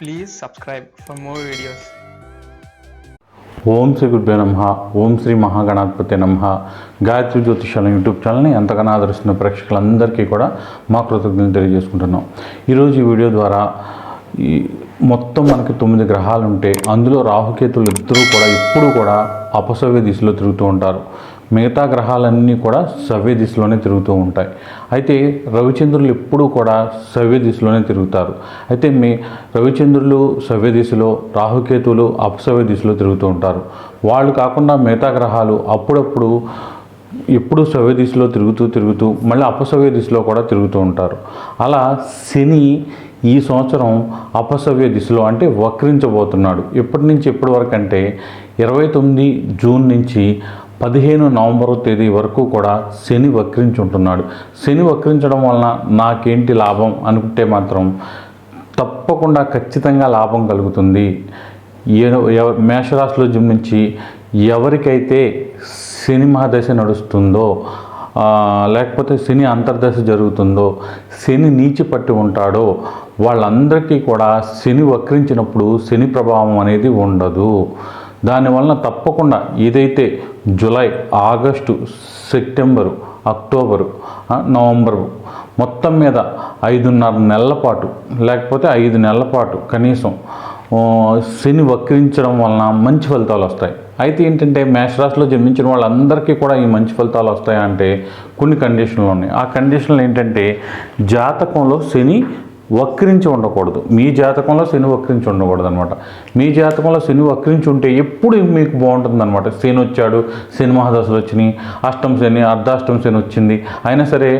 Please subscribe for more videos Om Shri గురుభ్యో నమ ఓం శ్రీ మహాగణాధిపతి నమ. గాయత్రి జ్యోతిషాల యూట్యూబ్ ఛానల్ని ఎంతగానో ఆదరిస్తున్న ప్రేక్షకులందరికీ కూడా మా కృతజ్ఞతలు తెలియజేసుకుంటున్నాం. ఈరోజు ఈ వీడియో ద్వారా ఈ మొత్తం మనకి తొమ్మిది గ్రహాలు ఉంటే అందులో రాహుకేతులు ఇద్దరూ కూడా ఎప్పుడూ కూడా అపసవ్య దిశలో తిరుగుతూ ఉంటారు. మిగతా గ్రహాలన్నీ కూడా సవ్య దిశలోనే తిరుగుతూ ఉంటాయి. అయితే రవిచంద్రులు ఎప్పుడూ కూడా సవ్య దిశలోనే తిరుగుతారు. అయితే మీ రవిచంద్రులు సవ్య దిశలో రాహుకేతువులు అపసవ్య దిశలో తిరుగుతూ ఉంటారు. వాళ్ళు కాకుండా మిగతా గ్రహాలు అప్పుడప్పుడు ఎప్పుడు సవ్య దిశలో తిరుగుతూ తిరుగుతూ మళ్ళీ అపసవ్య దిశలో కూడా తిరుగుతూ ఉంటారు. అలా శని ఈ సంవత్సరం అపసవ్య దిశలో అంటే వక్రించబోతున్నాడు. ఎప్పటి నుంచి ఎప్పటి వరకు అంటే ఇరవై తొమ్మిది జూన్ నుంచి పదిహేను నవంబర్ తేదీ వరకు కూడా శని వక్రించి ఉంటున్నాడు శని వక్రించడం వలన నాకేంటి లాభం అనుకుంటే మాత్రం తప్పకుండా ఖచ్చితంగా లాభం కలుగుతుంది. ఏ- ఎవ- మేషరాశిలో జన్మించి ఎవరికైతే శని మహాదశ నడుస్తుందో లేకపోతే శని అంతర్దశ జరుగుతుందో శని నీచి పట్టి ఉంటాడో వాళ్ళందరికీ కూడా శని వక్రించినప్పుడు శని ప్రభావం అనేది ఉండదు. దానివలన తప్పకుండా ఏదైతే July August September October November మొత్తం మీద ఐదున్నర నెలల పాటు లేకపోతే ఐదు నెలల పాటు కనీసం శని వక్రించడం వలన మంచి ఫలితాలు వస్తాయి. అయితే ఏంటంటే మేషరాశిలో జన్మించిన వాళ్ళందరికీ కూడా ఈ మంచి ఫలితాలు వస్తాయంటే కొన్ని కండిషన్లు ఉన్నాయి. ఆ కండిషన్లు ఏంటంటే జాతకంలో శని వక్రించి ఉండకూడదు. మీ జాతకంలో శని వక్రించి ఉండకూడదు అనమాట మీ జాతకంలో శని వక్రించి ఉంటే ఎప్పుడు మీకు బాగుంటుంది అనమాట శని వచ్చాడు శని మహాదశలు వచ్చినాయి అష్టం శని అర్ధాష్టం శని వచ్చింది. అయినా సరే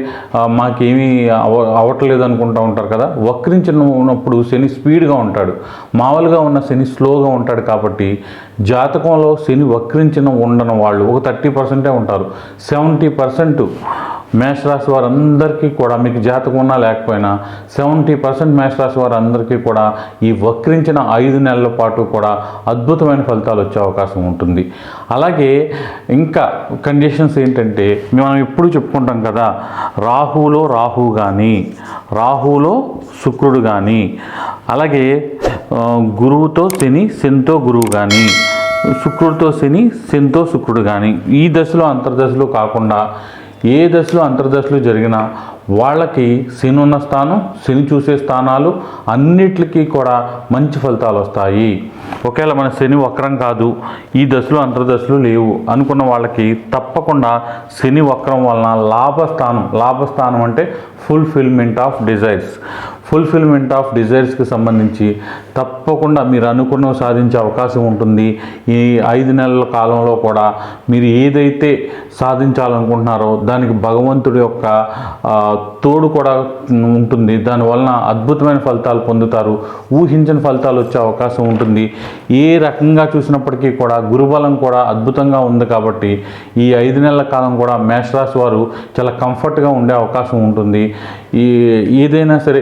మాకేమీ అవ అవ్వట్లేదు అనుకుంటూ ఉంటారు కదా. వక్రించిన ఉన్నప్పుడు శని స్పీడ్గా ఉంటాడు. మామూలుగా ఉన్న శని స్లోగా ఉంటాడు కాబట్టి జాతకంలో శని వక్రించిన ఉండని వాళ్ళు ఒక థర్టీ పర్సెంటే ఉంటారు. సెవెంటీ పర్సెంట్ మేషరాశి వారందరికీ కూడా మీకు జాతకం ఉన్నా లేకపోయినా సెవెంటీ పర్సెంట్ మేషరాశి వారందరికీ కూడా ఈ వక్రించిన ఐదు నెలల పాటు కూడా అద్భుతమైన ఫలితాలు వచ్చే అవకాశం ఉంటుంది. అలాగే ఇంకా కండిషన్స్ ఏంటంటే మనం ఎప్పుడు చెప్పుకుంటాం కదా రాహువులో రాహు కానీ రాహువులో శుక్రుడు కానీ అలాగే గురువుతో శని శనితో గురువు కానీ శుక్రుడితో శని శనితో శుక్రుడు కానీ ఈ దశలో అంతర్దశలో కాకుండా ఏ దశలో అంతర్దశలు జరిగినా వాళ్ళకి శని ఉన్న స్థానం శని చూసే స్థానాలు అన్నిటికీ కూడా మంచి ఫలితాలు వస్తాయి. ఒకవేళ మన శని వక్రం కాదు ఈ దశలు అంతర్దశలు లేవు అనుకున్న వాళ్ళకి తప్పకుండా శని వక్రం వలన లాభస్థానం లాభస్థానం అంటే fulfilment of desires fulfilment of డిజైర్స్కి సంబంధించి తప్పకుండా మీరు అనుకున్నవి సాధించే అవకాశం ఉంటుంది. ఈ ఐదు నెలల కాలంలో కూడా మీరు ఏదైతే సాధించాలనుకుంటున్నారో దానికి భగవంతుడి యొక్క తోడు కూడా ఉంటుంది. దానివలన అద్భుతమైన ఫలితాలు పొందుతారు. ఊహించని ఫలితాలు వచ్చే అవకాశం ఉంటుంది. ఏ రకంగా చూసినప్పటికీ కూడా గురుబలం కూడా అద్భుతంగా ఉంది కాబట్టి ఈ ఐదు నెలల కాలం కూడా మేషరాశి వారు చాలా కంఫర్ట్గా ఉండే అవకాశం ఉంటుంది. ఈ ఏదైనా సరే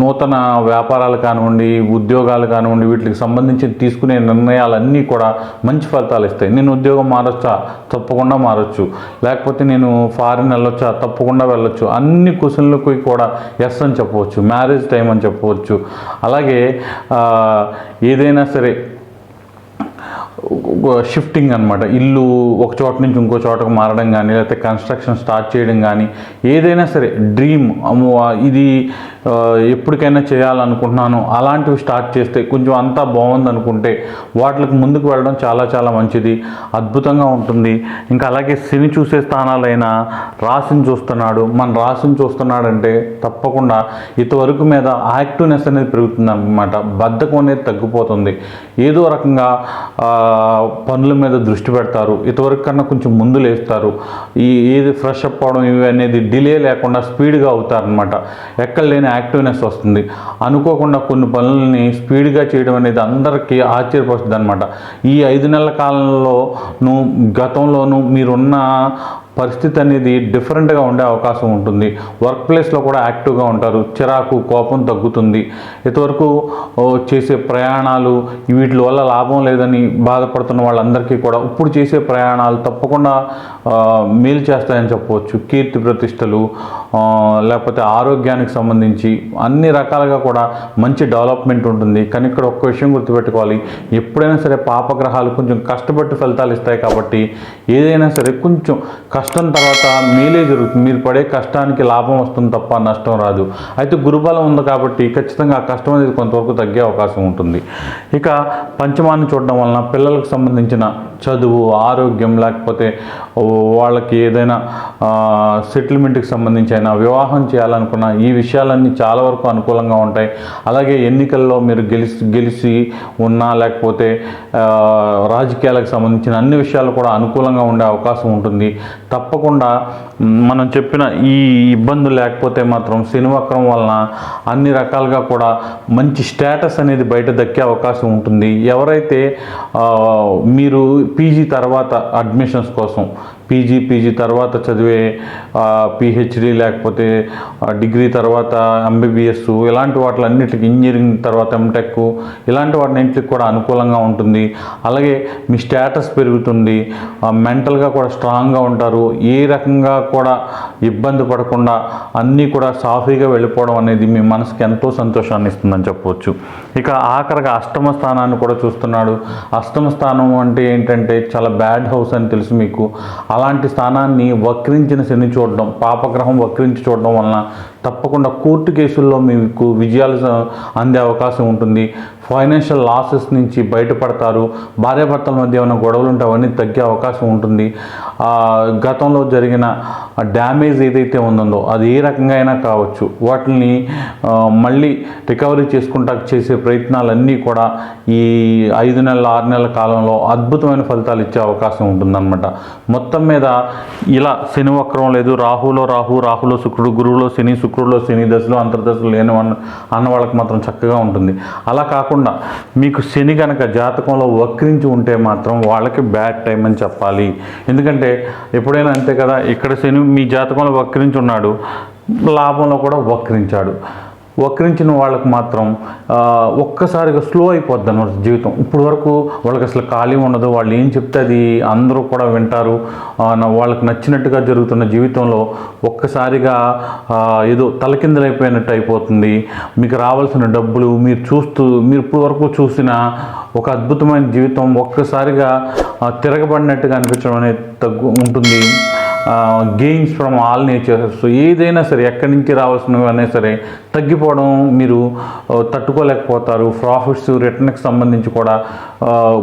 నూతన వ్యాపారాలు కానివ్వండి ఉద్యోగాలు కానివ్వండి వీటికి సంబంధించి తీసుకునే నిర్ణయాలన్నీ కూడా మంచి ఫలితాలు ఇస్తాయి. నేను ఉద్యోగం మారొచ్చా? తప్పకుండా మారొచ్చు. లేకపోతే నేను ఫారిన్ వెళ్ళొచ్చా? తప్పకుండా వెళ్ళొచ్చు. అన్ని క్వశ్చన్లకు కూడా ఎస్ అని చెప్పవచ్చు మ్యారేజ్ టైం అని చెప్పవచ్చు. అలాగే ఏదైనా సరే షిఫ్టింగ్ అనమాట ఇల్లు ఒక చోట నుంచి ఇంకో చోటకు మారడం కానీ లేకపోతే కన్స్ట్రక్షన్ స్టార్ట్ చేయడం కానీ ఏదైనా సరే డ్రీమ్ ఇది ఎప్పటికైనా చేయాలనుకుంటున్నాను. అలాంటివి స్టార్ట్ చేస్తే కొంచెం అంతా బాగుంది అనుకుంటే వాటికి ముందుకు వెళ్ళడం చాలా చాలా మంచిది. అద్భుతంగా ఉంటుంది. ఇంకా అలాగే శని చూసే స్థానాలైన రాశిని చూస్తున్నాడు. మన రాశిని చూస్తున్నాడంటే తప్పకుండా ఇంతవరకు మీద యాక్టివ్నెస్ అనేది పెరుగుతుంది అనమాట బద్ధకం అనేది తగ్గిపోతుంది. ఏదో రకంగా పనుల మీద దృష్టి పెడతారు. ఇంతవరకు కన్నా కొంచెం ముందు లేస్తారు. ఈ ఏది ఫ్రెష్ అప్ అవడం ఇవి అనేది డిలే లేకుండా స్పీడ్గా అవుతారనమాట ఎక్కడ లేని యాక్టివ్నెస్ వస్తుంది. అనుకోకుండా కొన్ని పనులని స్పీడ్గా చేయడం అనేది అందరికీ ఆశ్చర్యపరుస్తుంది అనమాట ఈ ఐదు నెలల కాలంలోను గతంలోనూ మీరున్న పరిస్థితి అనేది డిఫరెంట్గా ఉండే అవకాశం ఉంటుంది. వర్క్ ప్లేస్లో కూడా యాక్టివ్గా ఉంటారు. చిరాకు కోపం తగ్గుతుంది. ఇంతవరకు చేసే ప్రయాణాలు వీటి వల్ల లాభం లేదని బాధపడుతున్న వాళ్ళందరికీ కూడా ఇప్పుడు చేసే ప్రయాణాలు తప్పకుండా మేలు చేస్తాయని చెప్పవచ్చు. కీర్తి ప్రతిష్టలు లేకపోతే ఆరోగ్యానికి సంబంధించి అన్ని రకాలుగా కూడా మంచి డెవలప్మెంట్ ఉంటుంది. కానీ ఇక్కడ ఒక్క విషయం గుర్తుపెట్టుకోవాలి. ఎప్పుడైనా సరే పాపగ్రహాలు కొంచెం కష్టపట్టి ఫలితాలు ఇస్తాయి కాబట్టి ఏదైనా సరే కొంచెం కష్ట కష్టం తర్వాత మేలే జరుగుతుంది. మీరు పడే కష్టానికి లాభం వస్తుంది తప్ప నష్టం రాదు. అయితే గురుబలం ఉంది కాబట్టి ఖచ్చితంగా ఆ కష్టం అనేది కొంతవరకు తగ్గే అవకాశం ఉంటుంది. ఇక పంచమాన్ని చూడడం వలన పిల్లలకు సంబంధించిన చదువు ఆరోగ్యం లేకపోతే వాళ్ళకి ఏదైనా సెటిల్మెంట్కి సంబంధించి అయినా వివాహం చేయాలనుకున్న ఈ విషయాలన్నీ చాలా వరకు అనుకూలంగా ఉంటాయి. అలాగే ఎన్నికల్లో మీరు గెలిచి గెలిచి ఉన్నా లేకపోతే రాజకీయాలకు సంబంధించిన అన్ని విషయాలు కూడా అనుకూలంగా ఉండే అవకాశం ఉంటుంది. తప్పకుండా మనం చెప్పిన ఈ ఇబ్బందులు లేకపోతే మాత్రం శనివక్రం వలన అన్ని రకాలుగా కూడా మంచి స్టేటస్ అనేది బయట దక్కే అవకాశం ఉంటుంది. ఎవరైతే మీరు పీజీ తర్వాత అడ్మిషన్స్ కోసం పీజీ పీజీ తర్వాత చదివే పిహెచ్డి లేకపోతే డిగ్రీ తర్వాత ఎంబీబీఎస్ ఇలాంటి వాటిలన్నిటికి ఇంజనీరింగ్ తర్వాత ఎంటెక్ ఇలాంటి వాటిన్నింటికి కూడా అనుకూలంగా ఉంటుంది. అలాగే మీ స్టేటస్ పెరుగుతుంది. మెంటల్గా కూడా స్ట్రాంగ్గా ఉంటారు. ఏ రకంగా కూడా ఇబ్బంది పడకుండా అన్నీ కూడా సాఫీగా వెళ్ళిపోవడం అనేది మీ మనసుకి ఎంతో సంతోషాన్ని ఇస్తుందని చెప్పవచ్చు ఇక ఆఖరిగా అష్టమ స్థానాన్ని కూడా చూస్తున్నాడు. అష్టమ స్థానం అంటే ఏంటంటే చాలా బ్యాడ్ హౌస్ అని తెలుసు మీకు. అలాంటి స్థానాన్ని వక్రించిన శని చూడడం పాపగ్రహం వక్రించి చూడడం వలన తప్పకుండా కోర్టు కేసుల్లో మీకు విజయాలు అందే అవకాశం ఉంటుంది. ఫైనాన్షియల్ లాసెస్ నుంచి బయటపడతారు. భార్యాభర్తల మధ్య ఏమైనా గొడవలు ఉంటే అవన్నీ తగ్గే అవకాశం ఉంటుంది. గతంలో జరిగిన డ్యామేజ్ ఏదైతే ఉందో అది ఏ రకంగా అయినా కావచ్చు. వాటిని మళ్ళీ రికవరీ చేసుకుంటా చేసే ప్రయత్నాలన్నీ కూడా ఈ ఐదు నెలల ఆరు నెలల కాలంలో అద్భుతమైన ఫలితాలు ఇచ్చే అవకాశం ఉంటుందన్నమాట. మొత్తం మీద ఇలా శని వక్రం లేదు. రాహులో రాహు రాహులో శుక్రుడు గురువులో శని శుక్రుడులో శని దశలో అంతర్దశలు లేని అన్న అన్న వాళ్ళకి మాత్రం చక్కగా ఉంటుంది. అలా కాకుండా మీకు శని కనుక జాతకంలో వక్రించి ఉంటే మాత్రం వాళ్ళకి బ్యాడ్ టైం అని చెప్పాలి. ఎందుకంటే ఎప్పుడైనా అంతే కదా ఇక్కడ శని మీ జాతకంలో వక్రించి ఉన్నాడు లాభంలో కూడా వక్రించాడు. వక్రించిన వాళ్ళకి మాత్రం ఒక్కసారిగా స్లో అయిపోద్ది అన్నమాట జీవితం. ఇప్పుడు వరకు వాళ్ళకి అసలు ఖాళీ ఉండదు. వాళ్ళు ఏం చెప్తే అది అందరూ కూడా వింటారు. వాళ్ళకి నచ్చినట్టుగా జరుగుతున్న జీవితంలో ఒక్కసారిగా ఏదో తలకిందలైపోయినట్టు అయిపోతుంది. మీకు రావాల్సిన డబ్బులు మీరు చూస్తూ మీరు ఇప్పుడు వరకు చూసిన ఒక అద్భుతమైన జీవితం ఒక్కసారిగా తిరగబడినట్టుగా అనిపించడం అనేది తగ్గు ఉంటుంది. గెయిన్స్ ఫ్రమ్ ఆల్ నేచర్స్ ఏదైనా సరే ఎక్కడి నుంచి రావాల్సినవైనా సరే తగ్గిపోవడం మీరు తట్టుకోలేకపోతారు. ప్రాఫిట్స్ రిటర్న్కి సంబంధించి కూడా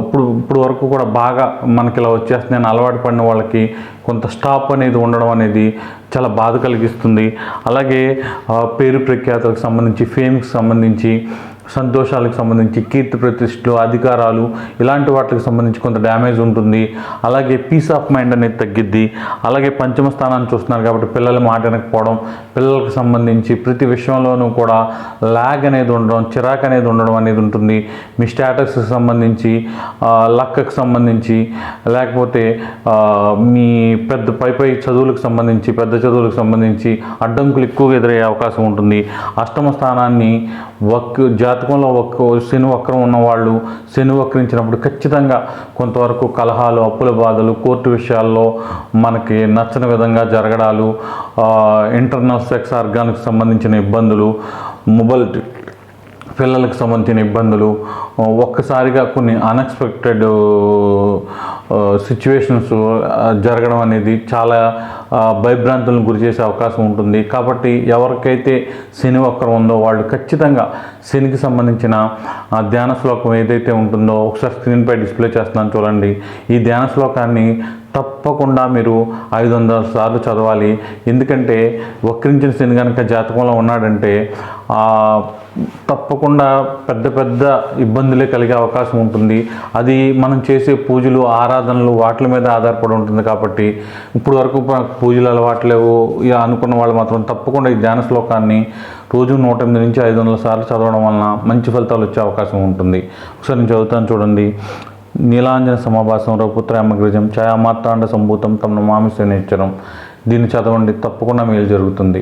ఇప్పుడు ఇప్పుడు వరకు కూడా బాగా మనకి ఇలా వచ్చేస్తున్నాయని అలవాటు పడిన వాళ్ళకి కొంత స్టాప్ అనేది ఉండడం అనేది చాలా బాధ కలిగిస్తుంది. అలాగే పేరు ప్రఖ్యాతలకు సంబంధించి ఫేమ్కి సంబంధించి సంతోషాలకు సంబంధించి కీర్తి ప్రతిష్టలు అధికారాలు ఇలాంటి వాటికి సంబంధించి కొంత డ్యామేజ్ ఉంటుంది. అలాగే పీస్ ఆఫ్ మైండ్ అనేది తగ్గిద్ది. అలాగే పంచమ స్థానాన్ని చూస్తున్నారు కాబట్టి పిల్లల మాట వినకపోవడం పిల్లలకు సంబంధించి ప్రతి విషయంలోనూ కూడా ల్యాగ్ అనేది ఉండడం చిరాక్ అనేది ఉండడం అనేది ఉంటుంది. మీ స్టేటస్కి సంబంధించి లక్కకు సంబంధించి లేకపోతే మీ పెద్ద పై పై చదువులకు సంబంధించి పెద్ద చదువులకు సంబంధించి అడ్డంకులు ఎక్కువగా ఎదురయ్యే అవకాశం ఉంటుంది. అష్టమ స్థానాన్ని వక్ జాతకంలో ఒక్క శని వక్రం ఉన్నవాళ్ళు శని వక్రించినప్పుడు ఖచ్చితంగా కొంతవరకు కలహాలు అప్పుల బాధలు కోర్టు విషయాల్లో మనకి నచ్చని విధంగా జరగడాలు ఇంటర్నల్ సెక్స్ ఆర్గానికి సంబంధించిన ఇబ్బందులు మొబైల్ పిల్లలకు సంబంధించిన ఇబ్బందులు ఒక్కసారిగా కొన్ని అన్ఎక్స్పెక్టెడ్ సిచ్యువేషన్స్ జరగడం అనేది చాలా భయభ్రాంతులను గురి చేసే అవకాశం ఉంటుంది. కాబట్టి ఎవరికైతే శని వక్రం ఉందో వాళ్ళు ఖచ్చితంగా శనికి సంబంధించిన ధ్యాన శ్లోకం ఏదైతే ఉంటుందో ఒకసారి స్క్రీన్పై డిస్ప్లే చేస్తున్నాను చూడండి. ఈ ధ్యాన శ్లోకాన్ని తప్పకుండా మీరు ఐదు వందల సార్లు చదవాలి. ఎందుకంటే వక్రించిన శని కనుక జాతకంలో ఉన్నాడంటే తప్పకుండా పెద్ద పెద్ద ఇబ్బందులే కలిగే అవకాశం ఉంటుంది. అది మనం చేసే పూజలు ఆరాధనలు వాటి మీద ఆధారపడి ఉంటుంది కాబట్టి ఇప్పుడు వరకు పూజలు అలవాట్లేవు ఇక అనుకున్న వాళ్ళు మాత్రం తప్పకుండా ఈ ధ్యాన శ్లోకాన్ని రోజు నూట ఎనిమిది నుంచి ఐదు వందల సార్లు చదవడం వలన మంచి ఫలితాలు వచ్చే అవకాశం ఉంటుంది. ఒకసారి నేను చదువుతాను చూడండి. నీలాంజన సమాభాసం రఘుపుత్రామగ్రజం ఛాయామార్తాండ సంభూతం తమ నమామి దీన్ని చదవండి తప్పకుండా మేలు జరుగుతుంది.